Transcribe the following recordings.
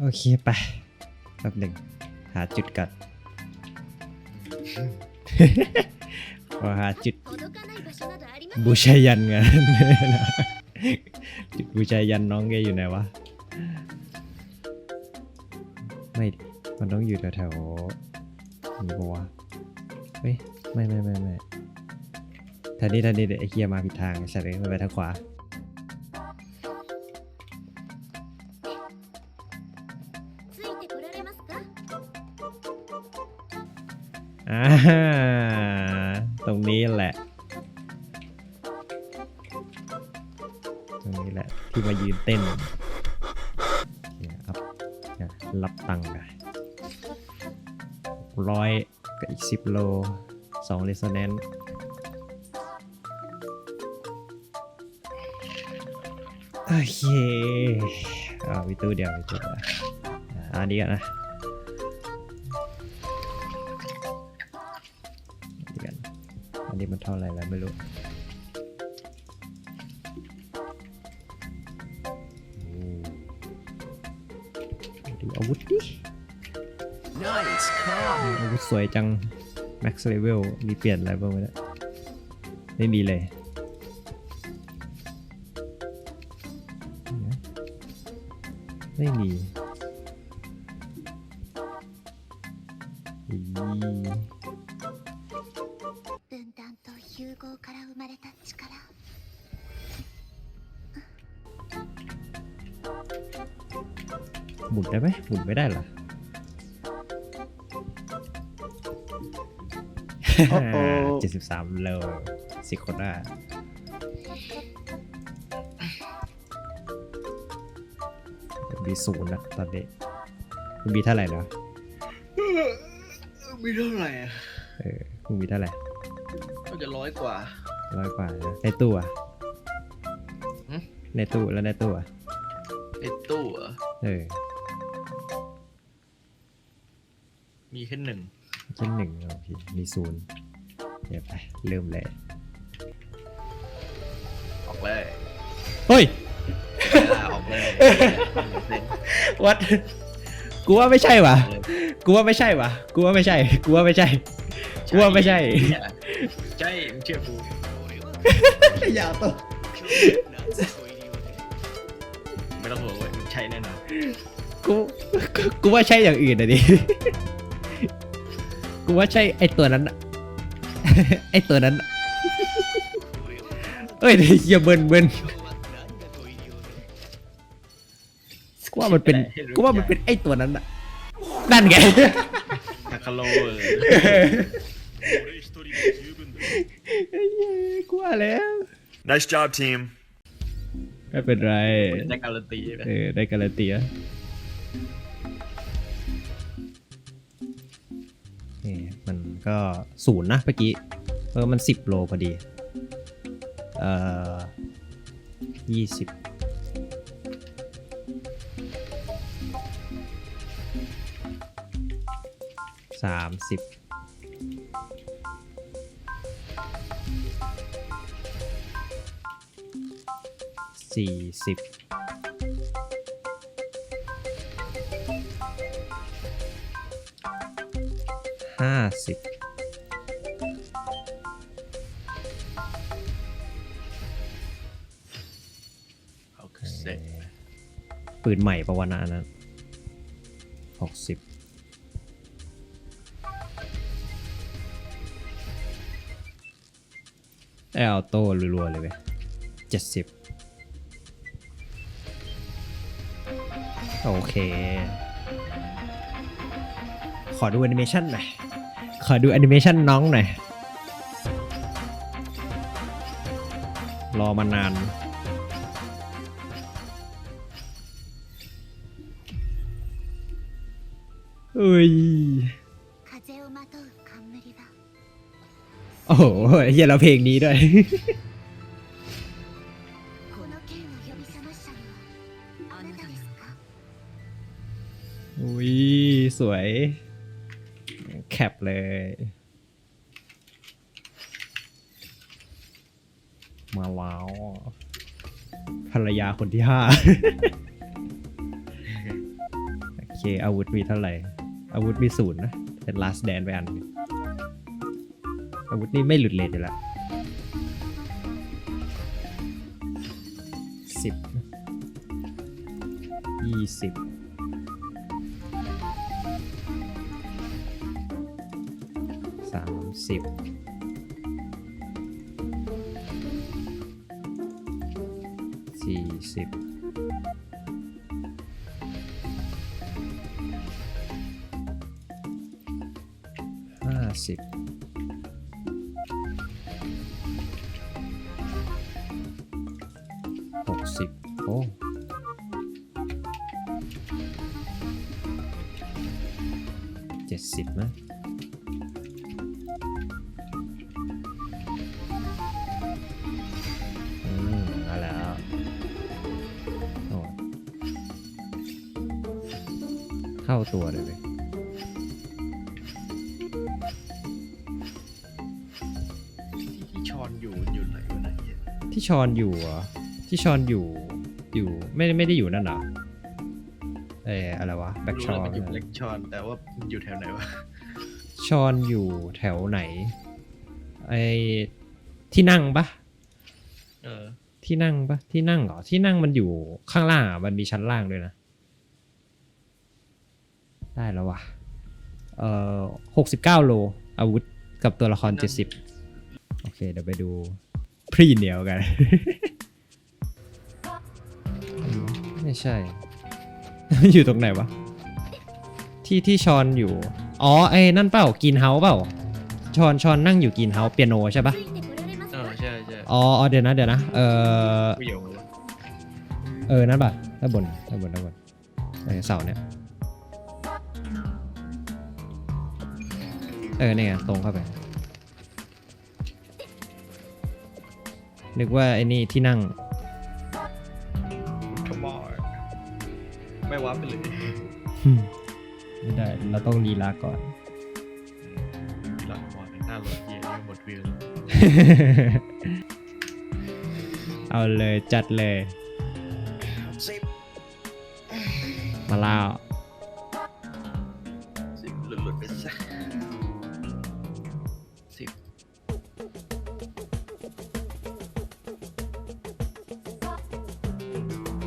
โอเคไปแป๊บหนึ่งหาจุดก่อนอหาจุดบูชายันกันจุดบูชายันน้องแกอยู่ไหนวะ ไม่ มันต้องอยู่แถวๆนี่ปะวะเฮ้ย ไม่ไม่ไม่ไม่ท่านี้ท่านี้เดี๋ยวไอ้เคียมาผิดทางใช่ไลยไปทางขวา อ่าตรงนี้แหละ ตรงนี้แหละ ที่มายืนเต้นเนี่ยครับเนี่ยรับตังค์กันร้อยกับอีกสิบโลสองเรสโซแนนซ์โอเคอ่าวิตูเดียววิตูอ่าอันนี้กันนะ นนี้มันเท่าไหร่แล้วไม่รู้โอ้ดูอาวุธดิ Nice car. อาวุธสวยจัง max level มีเปลี่ยนอะไรบ้างไหมเนี่ยไม่มีเลยไม่มี หมหมุนไม่ได้เหรอโอ้โหเจ็ดสิบสามโลสิโคด้ามีศูนย์นะตอนนี้คุณมีเท่าไหร่แล้วมีเท่าไหร่อะเออคุณมีเท่าไหร่ก็จะร้อยกว่าร้อยกว่านะในตู้อะหึในตู้แล้วในตู้อะในตู้เหรอเออ มีแค่หนึ่งแค่หนึ่งโอเคมีศูนย์เดี๋ยวไปเริ่มเลยออกเลยเฮ้ยลาออกเลยเซ็นวัดกูว่าไม่ใช่ว่ะกูว่าไม่ใช่ว่ะกูว่าไม่ใช่กูว่าไม่ใช่กูว่าไม่ใช่ใช่มึงเชื่อกูยาวตัวไม่ต้องห่วงเว้ยมึงใช่แน่นอนกูกูกูว่าใช่อย่างอื่นอะดิ กูว่าใช่ไอตัวนั้นอะ ไอตัวนั้นอะเอ้ยอย่าเบินเบินกูว่ามันเป็นกูว่ามันเป็นไอตัวนั้นอะนั่นไง ทาคาโลเออกูว่าแล้ว Nice job, team. ไม่เป็นไร ได้การันตีไหม เออได้การันตีอะ ก็ศูนย์นะเมื่อกี้เออมันสิบโลพอดี เอ่อยี่สิบสามสิบสี่สิบห้าสิบ ปืนใหม่ปะวะนะอันนั้นหกสิบไอเอาโต้รัวๆเลยเว้ยเจ็ดสิบโอเค ขอดูแอนิเมชันหน่อย ขอดูแอนิเมชันน้องหน่อย รอมานาน้ยโอ้โหเฮียเราเพลงนี้ด้วย อุ้ย สวย แคปเลย มาว้าวภรรยาคนที่ห้า โอเค อาวุธมีเท่าไหร่ อาวุธมีศูนย์นะเป็น last d a n ไปอันนึงอาวุธนี่ไม่หลุดเลทอยู่แล้วสิบยี่สิบสามสิบสี่สิบ หกสิบโอ้เจ็ดสิบนะอืมมาแล้วเข้าตัวเลย ชอนอยู่เหรอที่ชอนอยู่อยู่ไม่ไม่ได้อยู่นั่นเหรอเอออะไรวะแบ็กชรู้อแล้วนมันอยู่เล็กชอน แต่ว่ามันอยู่แถวไหนวะชอนอยู่แถวไหนไอที่นั่งปะเออที่นั่งปะที่นั่งเหรอที่นั่งมันอยู่ข้างล่างอะมันมีชั้นล่างด้วยนะ ได้แล้ววะเอ่อหกสิบเก้าโลอาวุธกับตัวละครเจ็ดสิบโอเคเดี๋ยวไปดู พรีเหนียวกัน ไม่ใช่ อยู่ตรงไหนวะ ที่ที่ชอนอยู่ อ๋อไอ้นั่นเปล่ากินเฮาเปล่า ชอนชอนนั่งอยู่กินเฮาเปียโนใช่ปะเออใช่ใช่อ๋อเดี๋ยวนะเดี๋ยวนะเออเออนั่นป่ะด้านบนด้านบนด้านบนเเสาเนี่ยเออเนี่ยตรงเข้าไป นึกว่าไอ้นี่ที่นั่งขมอดไม่ว้าไปเลยไม่ได้ เราต้องลีลาก่อน หลังมอดหน้ารถเหี้ยยังหมดวิวเอาเลยจัดเลยสิบมาล่า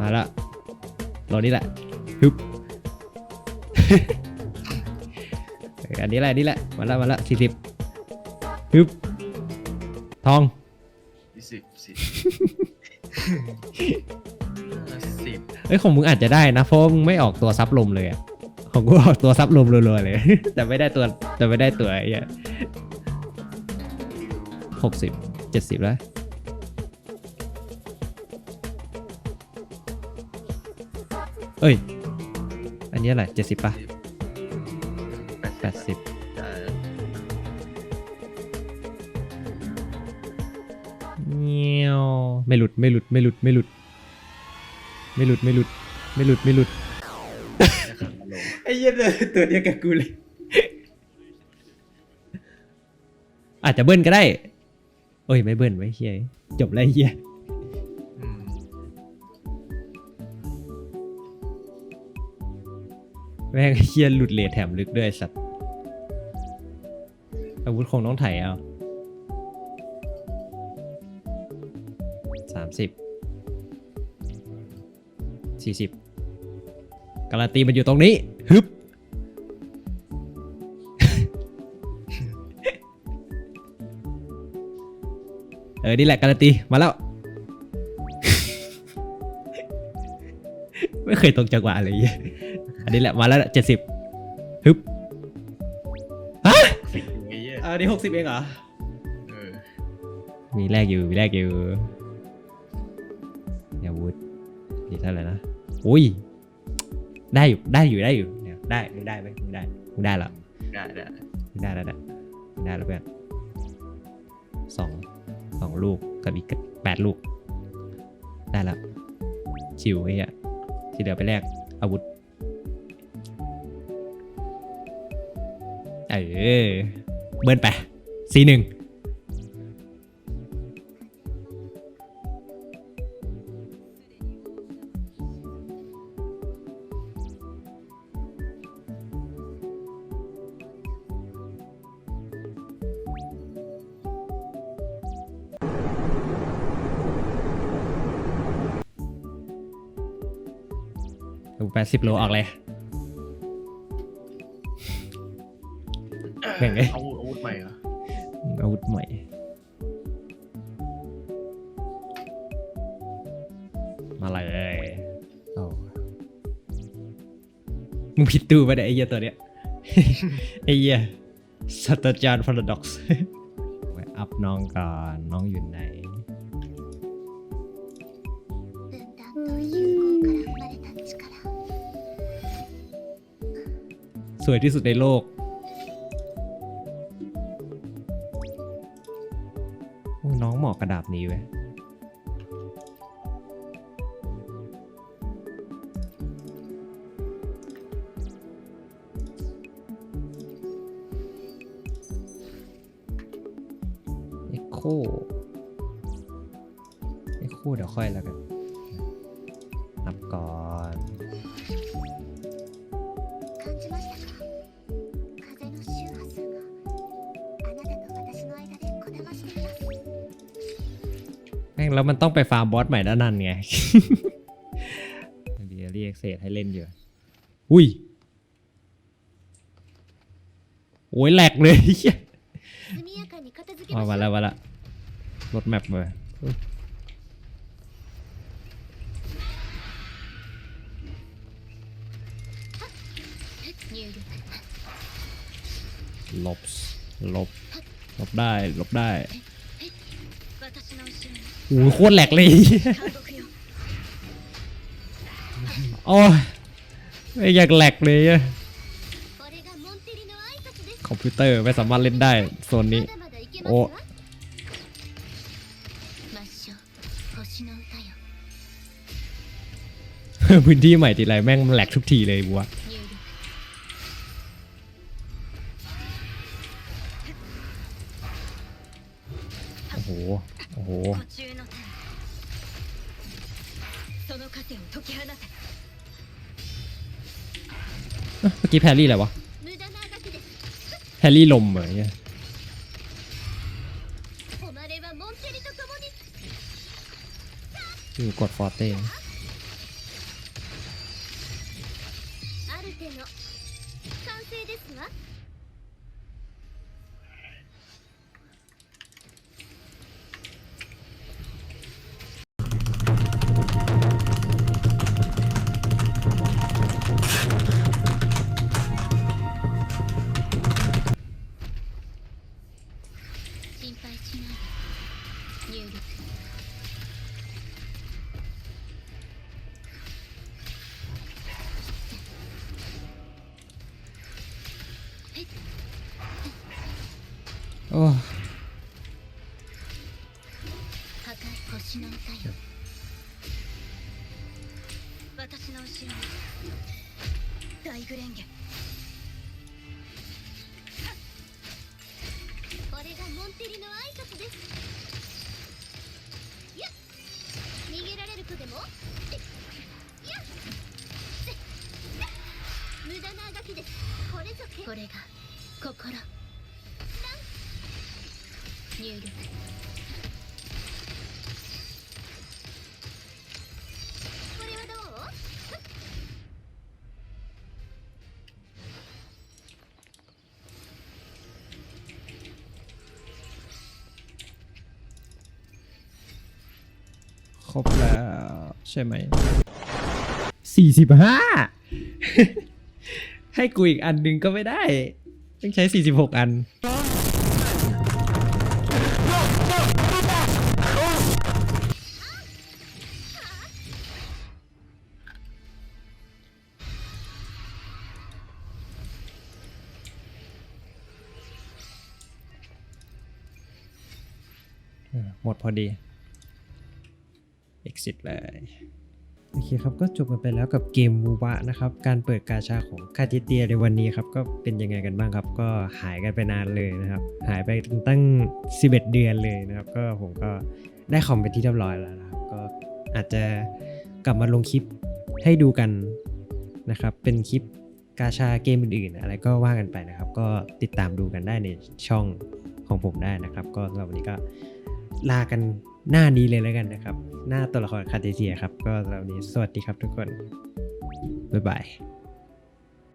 มาละรอนี่แหละฮึบเอออันนี้แหละอันนี่แหละมาละมาละสี่สิบฮึบทองยี่สิบสิบห้าสิบเอ้ยของมึงอาจจะได้นะเพราะว่ามึงไม่ออกตัวซับลมเลยอะของกูออกตัวซับลมรัวๆเลย แต่ไม่ได้ตัวแต่ไม่ได้ตัวไอ้เหี้ยหกสิบเจ็ดสิบแล้ว เอ้ย อันนี้อะไรเจ็ดสิบป่ะแปดสิบใช่เงี้ยวไม่หลุดไม่หลุดไม่หลุดไม่หลุด ไม่หลุดไม่หลุดไม่หลุดไม่หลุดนะครับลงไอ้เหี้ยตัวเดียวกับกูเลย อาจจะเบิ้ลก็ได้โอ้ยไม่เบิ้ลไว้เฮียจบแล้วไอ้เฮีย ม่งเฮียหลุดเลทแถมลึกด้วยไอ้สัตว์อาวุธคงต้องไถเอาสามสิบสี่สิบการันตีมันอยู่ตรงนี้ ฮึบเออ นี่แหละการันตี มาแล้ว ไม่เคยตรงจังหวะเลยเหี้ย อันนี้แหละมาแล้วเจ็ดสิบฮึบฮะสิบไอ้เหี้ยอันนี้หกสิบเองเหรอ เออมีแรกอยู่มีแรกอยู่เนี่ยวุฒนี่เท่าไหร่นะอุ้ยได้อยู่ได้อยู่ได้อยู่เนี่ยได้มึงได้ไหมมึงได้มึงได้แล้วได้ได้มึงได้แล้วนะมึงได้แล้วเพื่อนสองสองลูกกับอีกแปดลูก ได้แล้วชิวไอ้เหี้ยที่เหลือไปแลกอาวุธ เออเบิร์นไปสีหนึ่งแปดสิบโลออกเลย แบ่งไง อาวุธอาวุธใหม่เหรอ อาวุธใหม่ มาเลยเอามึงผิดตู้ไปะเนี่ยไอ้เหี้ยตัวเนี้ย ไอ้เหี้ยสัตว์จารย์พาราด็อกซ์ ไปอัพน้องก่อนน้องอยู่ไหน 分断と融合から生まれた力 สวยที่สุดในโลก กระดาษนี้ไว้เอ็กโคเอ็กโคเดี๋ยวค่อยแล้วกัน แล้วมันต้องไปฟาร์มบอสใหม่ด้านนั้นไง ดีเรียกเศษให้เล่นอยู่อุ้ย โอ้ยแหลกเลยเอามาแล้วมาละรถแมพเลยลบ ลบ ลบได้ ลบได้ โอ้โหโคตรแหลกเลยโอ้ยไม่อยากแหลกเลยคอมพิวเตอร์ไม่สามารถเล่นได้โซนนี้ โอ้พื้นที่ใหม่ทีไรแม่งแหลกทุกทีเลยบัวโอ้โห หเมื่อกี้แพรรี่อะไรวะ แพรรี่ลมเหมือนเนี่ยอยู่กดฟอร์เต้ 破壊星の歌よ私の後ろに大グレンゲこれがモンテリの挨拶ですや逃げられる子でもや無駄なあがきですこれぞけこれが心入力。 ครบแล้วใช่ไหมสี่สิบห้าให้กูอีกอันหนึ่งก็ไม่ได้ ต้องใช้สี่สิบหกอันเออหมดพอดี exit เลยโอเคครับ ก็จบกันไปแล้วกับเกมมูบะนะครับ การเปิดกาชาของคาติเตียในวันนี้ครับ ก็เป็นยังไงกันบ้างครับ ก็หายกันไปนานเลยนะครับ หายไปตั้ง 11 เดือนเลยนะครับ ก็ผมก็ได้คอมเป็นที่เรียบร้อยแล้วนะครับ ก็อาจจะกลับมาลงคลิปให้ดูกันนะครับ เป็นคลิปกาชาเกมอื่นๆ อะไรก็ว่ากันไปนะครับ ก็ติดตามดูกันได้ในช่องของผมได้นะครับ ก็สำหรับวันนี้ก็ลากัน หน้านี้เลยแล้วกันนะครับ หน้าตัวละครคาเตเซียครับ ก็สำหรับวันนี้สวัสดีครับทุกคน บ๊ายบาย